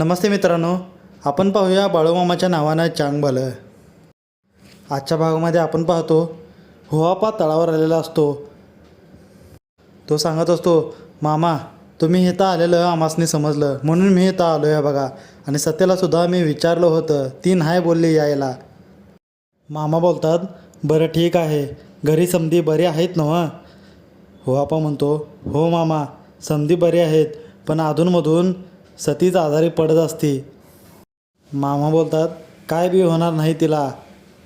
नमस्ते मित्रांनो आपण पाहूया बाळूमामाच्या नावानं चांगभलं आजच्या भागामध्ये आपण पाहतो हुआपा तळावर आलेला असतो. तो सांगत असतो मामा तुम्ही इथं आलेलं आमासनी समजलं. म्हणून मी इथं आलो आहे बघा. आणि सत्यालासुद्धा मी विचारलं होतं. ती नाही बोलली यायला. मामा बोलतात बरं ठीक आहे. घरी समधी बरे आहेत न हो आपा म्हणतो हो मामा समधी बरे आहेत. पण अधूनमधून सतीच आजारी पडत असती. मामा बोलतात काय बी होणार नाही तिला.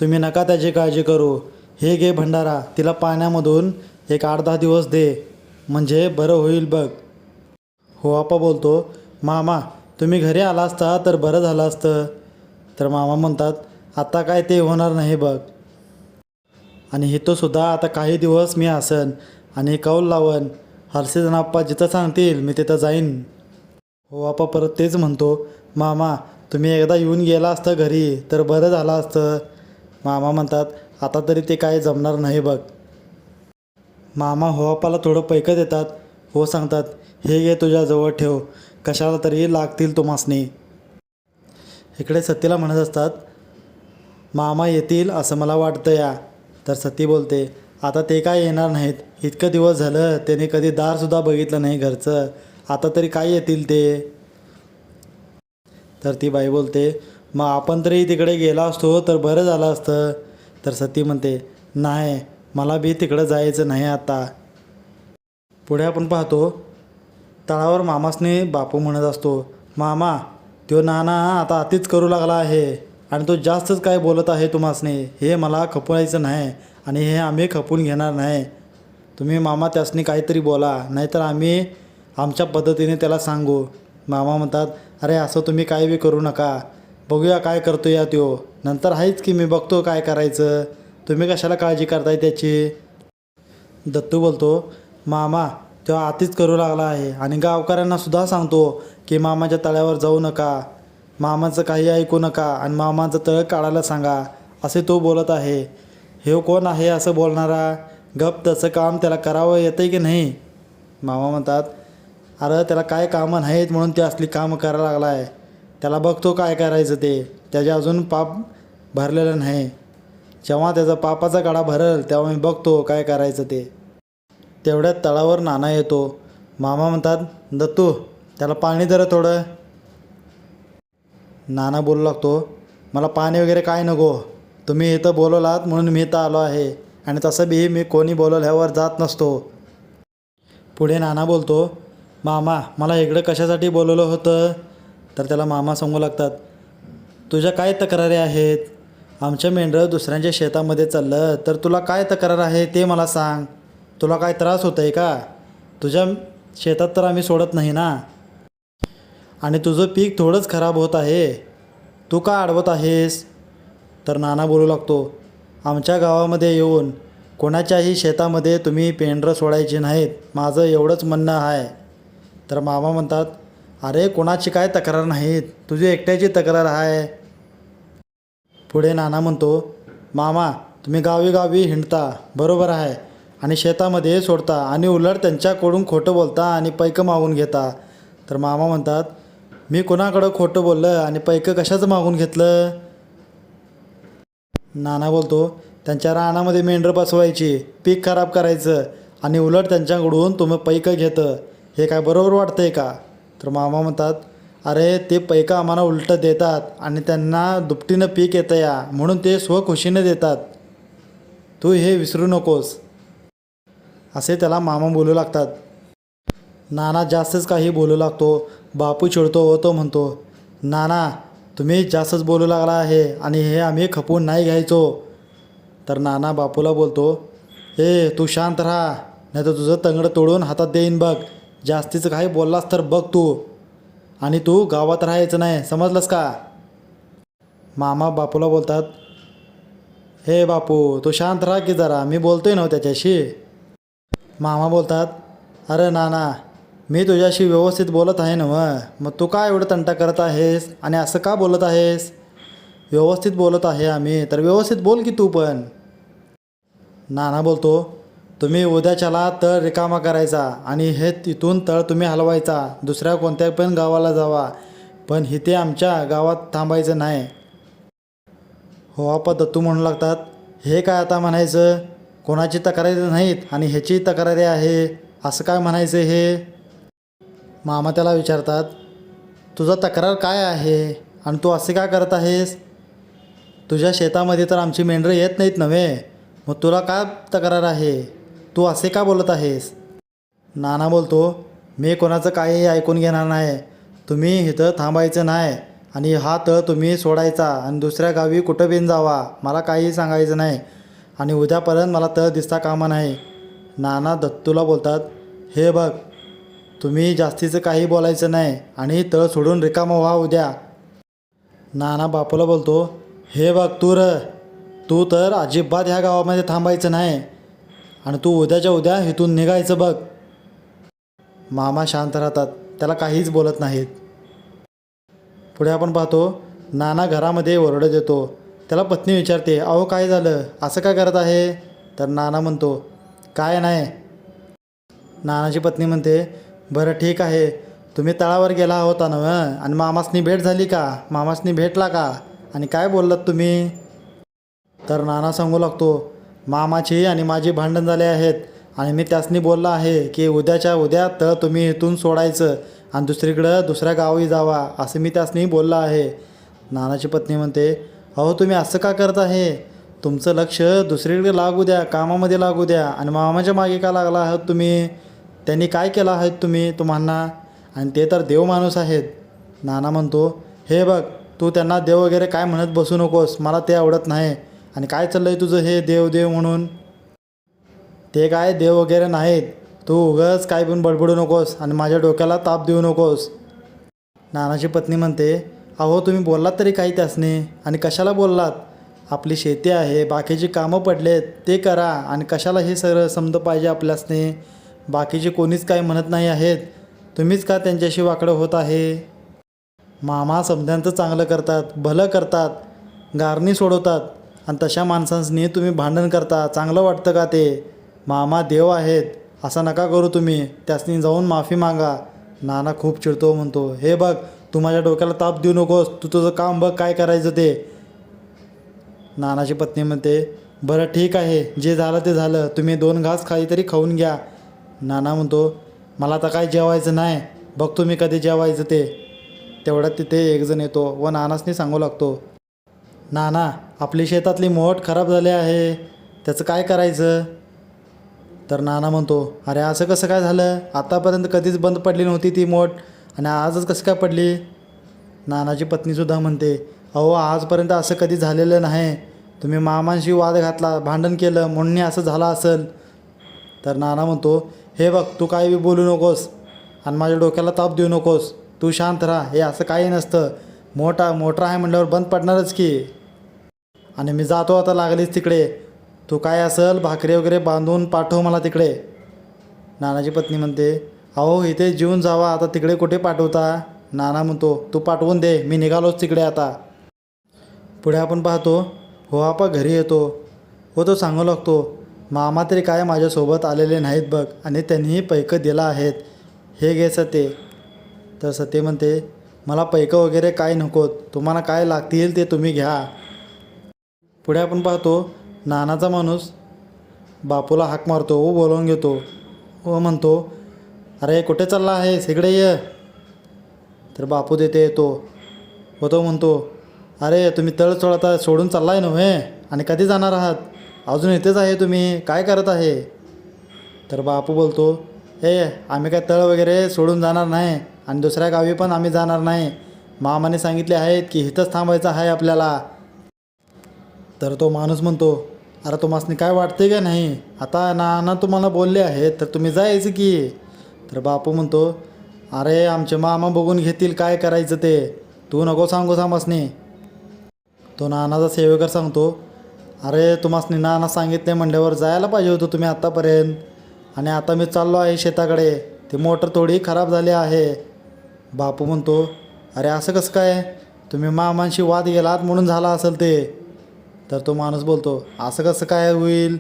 तुम्ही नका त्याची काळजी करू. हे घे भंडारा तिला पाण्यामधून एक आठ दहा दिवस दे. म्हणजे बरं होईल बघ. हो आपा बोलतो मामा तुम्ही घरी आला असता तर बरं झालं असतं. तर मामा म्हणतात आता काय ते होणार नाही बघ. आणि हिथं सुद्धा आता काही दिवस मी असन आणि कौल लावन. हर्षिजन आप्पा जिथं सांगतील मी तिथं जाईन. हो आपा परत तेच म्हणतो मामा तुम्ही एकदा येऊन गेला असतं घरी तर बरं झालं असतं. मामा म्हणतात आता तरी ते काय जमणार नाही बघ. मामा हो आपाला थोडं पैकं देतात. हो सांगतात हे घे तुझ्याजवळ ठेव कशाला तरी लागतील तुम्हासनी. इकडे सतीला म्हणत असतात मामा येतील असं मला वाटतं या. तर सती बोलते आता ते काय येणार नाहीत? इतकं दिवस झालं त्याने कधी दारसुद्धा बघितलं नाही घरचं. आता तरी काय येतील ते? तर ती बाई बोलते मग आपण तरी तिकडे गेला असतो तर बरं झालं असतं. तर सती म्हणते नाही मला बी तिकडं जायचं नाही आता. पुढे आपण पाहतो तळावर मामासने बापू म्हणत असतो मामा तो नाना आता अतिच करू लागला आहे आणि तो जास्तच काय बोलत आहे तुम्हासने? हे मला खपवायचं नाही आणि हे आम्ही खपून घेणार नाही. तुम्ही मामा त्यासनी काहीतरी बोला नाहीतर आम्ही आमच्या पद्धतीने त्याला सांगू. मामा म्हणतात अरे असं तुम्ही काय बी करू नका. बघूया काय करतो या त्यो नंतर आहेच की मी बघतो काय करायचं. तुम्ही कशाला काळजी करताय त्याची? दत्तू बोलतो मामा तो आतीच करू लागला आहे आणि गावकऱ्यांना सुद्धा सांगतो की मामाच्या तळ्यावर जाऊ नका. मामाचं काही ऐकू नका आणि मामाचं तळ काढायला सांगा. असे तो बोलत आहे. हे कोण आहे असं बोलणारा? गप तसं काम त्याला करावं येतं की नाही? मामा म्हणतात अरे त्याला काय कामं नाहीत म्हणून ते असली कामं करायला लागला आहे त्याला बघतो काय करायचं ते. त्याचे अजून पाप भरलेलं नाही. जेव्हा त्याचा पापाचा गाडा भरल तेव्हा मी बघतो काय करायचं ते. तेवढ्यात तळावर नाना येतो. मामा म्हणतात दत्तू त्याला पाणी जरा थोडं. नाना बोलू लागतो मला पाणी वगैरे काय नको. तुम्ही इथं बोलवलात म्हणून मी इथं आलो आहे. आणि तसं बी मी कोणी बोलवल्यावर जात नसतो. पुढे नाना बोलतो मामा मला इकडं कशासाठी बोलवलं होतं? तर त्याला मामा सांगू लागतात तुझ्या काय तक्रारी आहेत? आमच्या मेंढरं दुसऱ्यांच्या शेतामध्ये चाललं तर तुला काय तक्रार आहे ते मला सांग. तुला काय त्रास होत आहे का? तुझ्या शेतात तर आम्ही सोडत नाही ना? आणि तुझं पीक थोडंच खराब होत आहे. तू का अडवत आहेस? तर नाना बोलू लागतो आमच्या गावामध्ये येऊन कोणाच्याही शेतामध्ये तुम्ही पेंढरं सोडायची नाहीत. माझं एवढंच म्हणणं आहे. तर मामा म्हणतात अरे कोणाची काय तक्रार नाहीत? तुझी एकट्याची तक्रार आहे. पुढे नाना म्हणतो मामा तुम्ही गावी गावी हिंडता बरोबर आहे. आणि शेतामध्ये सोडता आणि उलट त्यांच्याकडून खोटं बोलता आणि पैकं मागून घेता. तर मामा म्हणतात मी कोणाकडं खोटं बोललं आणि पैकं कशाचं मागून घेतलं? नाना बोलतो त्यांच्या रानामध्ये मेंढरं बसवायची पीक खराब करायचं आणि उलट त्यांच्याकडून तुम्ही पैकं घेतं. हे काय बरोबर वाटतं आहे का? तर मामा म्हणतात अरे ते पैका आम्हाला उलटं देतात आणि त्यांना दुपटीनं पीक येतं या म्हणून ते स्वखुशीनं देतात. तू हे विसरू नकोस. असे त्याला मामा बोलू लागतात. नाना जास्तच काही बोलू लागतो. बापू चिडतो होतो म्हणतो नाना तुम्ही जास्तच बोलू लागला आहे आणि हे आम्ही खपवून नाही घ्यायचो. तर नाना बापूला बोलतो ए तू शांत राहा नाही तर तुझं तंगडं तोडून हातात देईन बघ. जास्तीचं काही बोललास तर बघ तू. आणि तू गावात राहायचं नाही समजलंस का? मामा बापूला बोलतात हे बापू तू शांत राहा की जरा मी बोलतोय ना त्याच्याशी. मामा बोलतात अरे नाना मी तुझ्याशी व्यवस्थित बोलत आहे ना मग तू का एवढं तंटा करत आहेस? आणि असं का बोलत आहेस? व्यवस्थित बोलत आहे आम्ही तर व्यवस्थित बोल की तू पण. नाना बोलतो तुम्ही उद्याच्याला तळ रिकामा करायचा आणि हे तिथून तळ तुम्ही हलवायचा. दुसऱ्या कोणत्या पण गावाला जावा. पण इथे आमच्या गावात थांबायचं नाही. हो आपा दत्तू म्हणू लागतात. हे काय आता म्हणायचं? कोणाची तक्रारी नाहीत आणि ह्याची तक्रारी आहे. असं काय म्हणायचं हे? मामा त्याला विचारतात तुझा तक्रार काय आहे? आणि तू असे का करत आहेस? तुझ्या शेतामध्ये तर आमची मेंढरं येत नाहीत नव्हे. मग तुला काय तक्रार आहे? तू असे का बोलत आहेस? नाना बोलतो मी कोणाचं काही ऐकून घेणार नाही. तुम्ही इथं थांबायचं नाही आणि हा तळ तुम्ही सोडायचा आणि दुसऱ्या गावी कुठं बिन जावा मला काही सांगायचं नाही. आणि उद्यापर्यंत मला तळ दिसता कामा नाही. नाना दत्तूला बोलतात हे बघ तुम्ही जास्तीचं काही बोलायचं नाही आणि तळ सोडून रिकामं व्हा उद्या. नाना बापूला बोलतो हे बघ तू र. तू तर अजिबात ह्या गावामध्ये थांबायचं नाही. आणि तू उद्याच्या उद्या इथून निघायचं बघ. मामा शांत राहतात. त्याला काहीच बोलत नाहीत. पुढे आपण पाहतो नाना घरामध्ये ओरडत येतो. त्याला पत्नी विचारते अहो काय झालं? असं काय करत आहे? तर नाना म्हणतो काय नाही. नानाची पत्नी म्हणते बरं ठीक आहे. तुम्ही तळावर गेला होता ना आणि मामासनी भेट झाली का? मामासनी भेटला का? आणि काय बोललात तुम्ही? तर नाना सांगू लागतो मामाची आणि माझी भांडण झाले आहेत. आणि मी त्यासनी बोलला आहे की उद्याच्या उद्या तर तुम्ही इथून सोडायचं आणि दुसरीकडं दुसऱ्या गावी जावा असं मी त्यासनी बोललं आहे. नानाची पत्नी म्हणते अहो तुम्ही असं का करत आहे? तुमचं लक्ष दुसरीकडे लागू द्या कामामध्ये लागू द्या आणि मामाच्या मागे का लागला आहात तुम्ही? त्यांनी काय केलं आहेत तुम्ही तुम्हाला आणि ते तर देव माणूस आहेत. नाना म्हणतो हे बघ तू त्यांना देव वगैरे काय म्हणत बसू नकोस मला ते आवडत नाही. आणि काय चाललं आहे तुझं हे देव देव म्हणून? ते काय देव वगैरे नाहीत. तू उगच काय पण बडबडू नकोस आणि माझ्या डोक्याला ताप देऊ नकोस. नानाची पत्नी म्हणते अहो तुम्ही बोललात तरी काही त्यासने. आणि कशाला बोललात? आपली शेती आहे बाकीची कामं पडलेत ते करा. आणि कशाला हे सगळं समज पाहिजे आपल्यासने? बाकीचे कोणीच काय म्हणत नाही आहेत. तुम्हीच का त्यांच्याशी वाकडं होत आहे? मामा समध्यांचं चांगलं करतात भलं करतात गारणी सोडवतात. आणि तशा माणसांनी तुम्ही भांडण करता चांगलं वाटतं का ते? मामा देव आहेत असं नका करू तुम्ही. त्यासनी जाऊन माफी मागा. नाना खूप चिडतो म्हणतो हे बघ तू माझ्या डोक्याला ताप देऊ नकोस. तू तुझं काम बघ काय करायचं ते. नानाची पत्नी म्हणते बरं ठीक आहे जे झालं ते झालं. तुम्ही दोन घास काहीतरी खाऊन घ्या. नाना म्हणतो मला आता काय जेवायचं नाही. बघतो मी कधी जेवायचं ते. तेवढ्यात तिथे एकजण येतो व नानासनी सांगू लागतो नाना आपली शेतातली मोठ खराब झाली आहे. त्याचं काय करायचं? तर नाना म्हणतो अरे असं कसं काय झालं? आतापर्यंत कधीच बंद पडली नव्हती ती मोठ आणि आजच कसं काय पडली? नानाची पत्नीसुद्धा म्हणते अहो आजपर्यंत असं कधी झालेलं नाही. तुम्ही मामांशी वाद घातला भांडण केलं म्हणून असं झालं असेल. तर नाना म्हणतो हे बघ तू काही बी बोलू नकोस आणि माझ्या डोक्याला ताप देऊ नकोस. तू शांत राहा. हे असं काही नसतं. मोठा मोटर आहे म्हटल्यावर बंद पडणारच की. आणि मी जातो आता लागलीच तिकडे. तू काय असेल भाकरी वगैरे बांधून पाठव मला तिकडे. नानाची पत्नी म्हणते अहो इथे जीवन जावा आता तिकडे कुठे पाठवता? नाना म्हणतो तू पाठवून दे मी निघालोच तिकडे आता. पुढे आपण पाहतो हो आपा घरी येतो. हो तो सांगू लागतो मामा तरी काय माझ्यासोबत आलेले नाहीत बघ आणि त्यांनीही पैकं दिला आहेत. हे घे सते. तर सते म्हणते मला पैकं वगैरे काय नकोत. तुम्हाला काय लागतील ते तुम्ही घ्या. पुढे आपण पाहतो नानाचा माणूस बापूला हाक मारतो व बोलवून घेतो. व म्हणतो अरे कुठे चालला आहेस? इकडे ये. तर बापू तिथे येतो. व तो म्हणतो अरे तुम्ही तळ सोडता सोडून चाललाय नव्हे आणि कधी जाणार आहात? अजून इथेच आहे तुम्ही. काय करत आहे? तर बापू बोलतो हे आम्ही काय तळ वगैरे सोडून जाणार नाही. आणि दुसऱ्या गावी पण आम्ही जाणार नाही. मामाने सांगितले आहेत की इथंच थांबायचं आहे आपल्याला. तर तो माणूस म्हणतो अरे तुम्हाला काय वाटते का नाही? आता नाना तुम्हाला बोलले आहेत तर तुम्ही जायचं की. तर बापू म्हणतो अरे आमचे मामा बघून घेतील काय करायचं ते. तू नको सांगू सामासनी तो नानाचा सेवेकर सांगतो अरे तुम्हासनी नाना सांगितले म्हणल्यावर जायला पाहिजे होतं तुम्ही आत्तापर्यंत आणि आता मी चाललो आहे शेताकडे. ती मोटर थोडी खराब झाली आहे. बापू म्हणतो अरे असं कसं काय? तुम्ही मामांशी वाद गेलात म्हणून झाला असेल ते. तर तो माणूस बोलतो असं कसं काय होईल?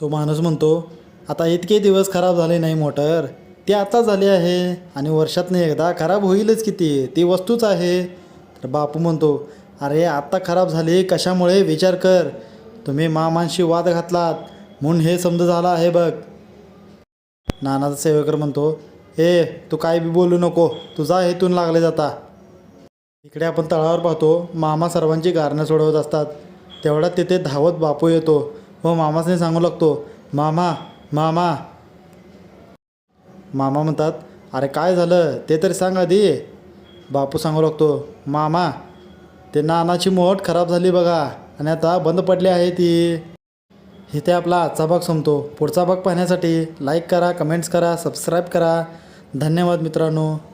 तो माणूस म्हणतो आता इतके दिवस खराब झाले नाही मोटर ती आता झाली आहे आणि वर्षातनं एकदा खराब होईलच किती ती वस्तूच आहे. तर बापू म्हणतो अरे आत्ता खराब झाली कशामुळे? विचार कर. तुम्ही मामांशी वाद घातलात म्हणून हे समज झालं आहे बघ. नानाचा सेवेकर म्हणतो ए तू काय बी बोलू नको. तुझा हेतून लागले जाता. इकडे आपण तळावर पाहतो मामा सर्वांची गारणं सोडवत असतात. तेवढ्यात तिथे धावत बापू येतो व मामासने सांगू लागतो मामा मामा. मामा म्हणतात अरे काय झालं? ते तरी सांग आधी. बापू सांगू लागतो मामा ते नानाची मोठ खराब झाली बघा आणि आता बंद पडली आहे ती. इथे आपला आजचा भाग संपतो. पुढचा भाग पाहण्यासाठी लाईक करा कमेंट्स करा सबस्क्राईब करा. धन्यवाद मित्रांनो.